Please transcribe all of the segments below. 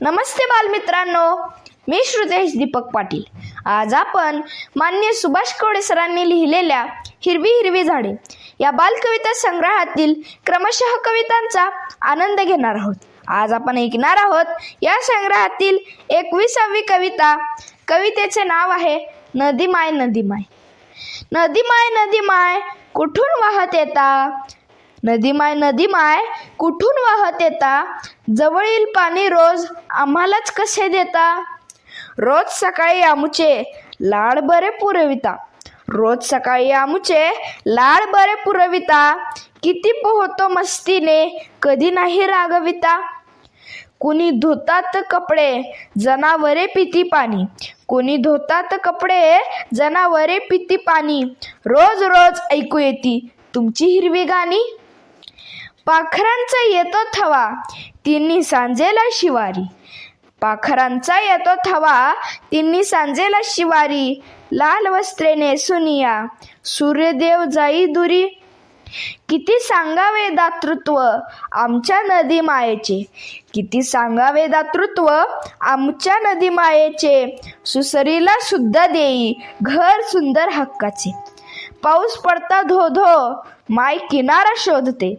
नमस्ते बालमित्रांनो. मी श्रुतेश दीपक पाटील. आज आपण मान्य सुभाष कवडे सरांनी लिहिलेल्या हिरवी हिरवी झाडे या बालकविता संग्रहातील क्रमशः कवितांचा आनंद घेणार आहोत. आज आपण ऐकणार आहोत या संग्रहातील एकविसावी कविता. कवितेचे नाव आहे नदी माय नदी माय नदी माय नदी माय कुठून वाहत येता? नदी माय नदी माय कुठून वाहत येता? जवळील पाणी रोज आम्हालाच कसे देता? रोज सकाळी आमुचे लाड बरे पुरविता. रोज सकाळी आमुचे लाड बरे पुरविता. किती पोहतो मस्तीने कधी नाही रागविता. कुणी धुतात कपडे जनावरे पिती पाणी. कुणी धुतात कपडे जनावरे पिती पाणी. रोज रोज ऐकू येती तुमची हिरवी गाणी. पाखरांचा येतो थवा तिन्ही सांजेला शिवारी. पाखरांचा येतो थवा तिन्ही सांजेला शिवारी. लाल वस्त्रे नेसुनिया सूर्यदेव जाई दुरी. किती सांगावे दातृत्व आमच्या नदी मायेचे? किती सांगावे दातृत्व आमच्या नदी मायेचे? सुसरीला सुद्धा देई घर सुंदर हक्काचे. पाऊस पडता धो धो माय किनारा शोधते.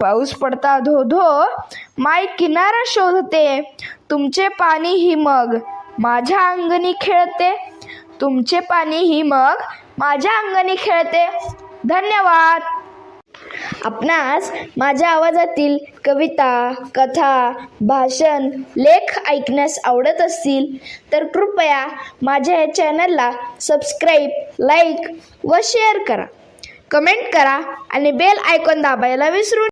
पाऊस पडता धो धो माय किनारा शोधते. तुमचे पाणी ही मग माझ्या अंगणी खेळते. तुमचे पाणी ही मग माझ्या अंगणी खेळते. धन्यवाद. आपणास माझ्या आवाजातील कविता कथा भाषण लेख ऐकण्यास आवडत असतील तर कृपया माझ्या या चॅनलला सबस्क्राईब लाईक व शेअर करा. कमेंट करा आणि बेल आयकॉन दाबायला विसरू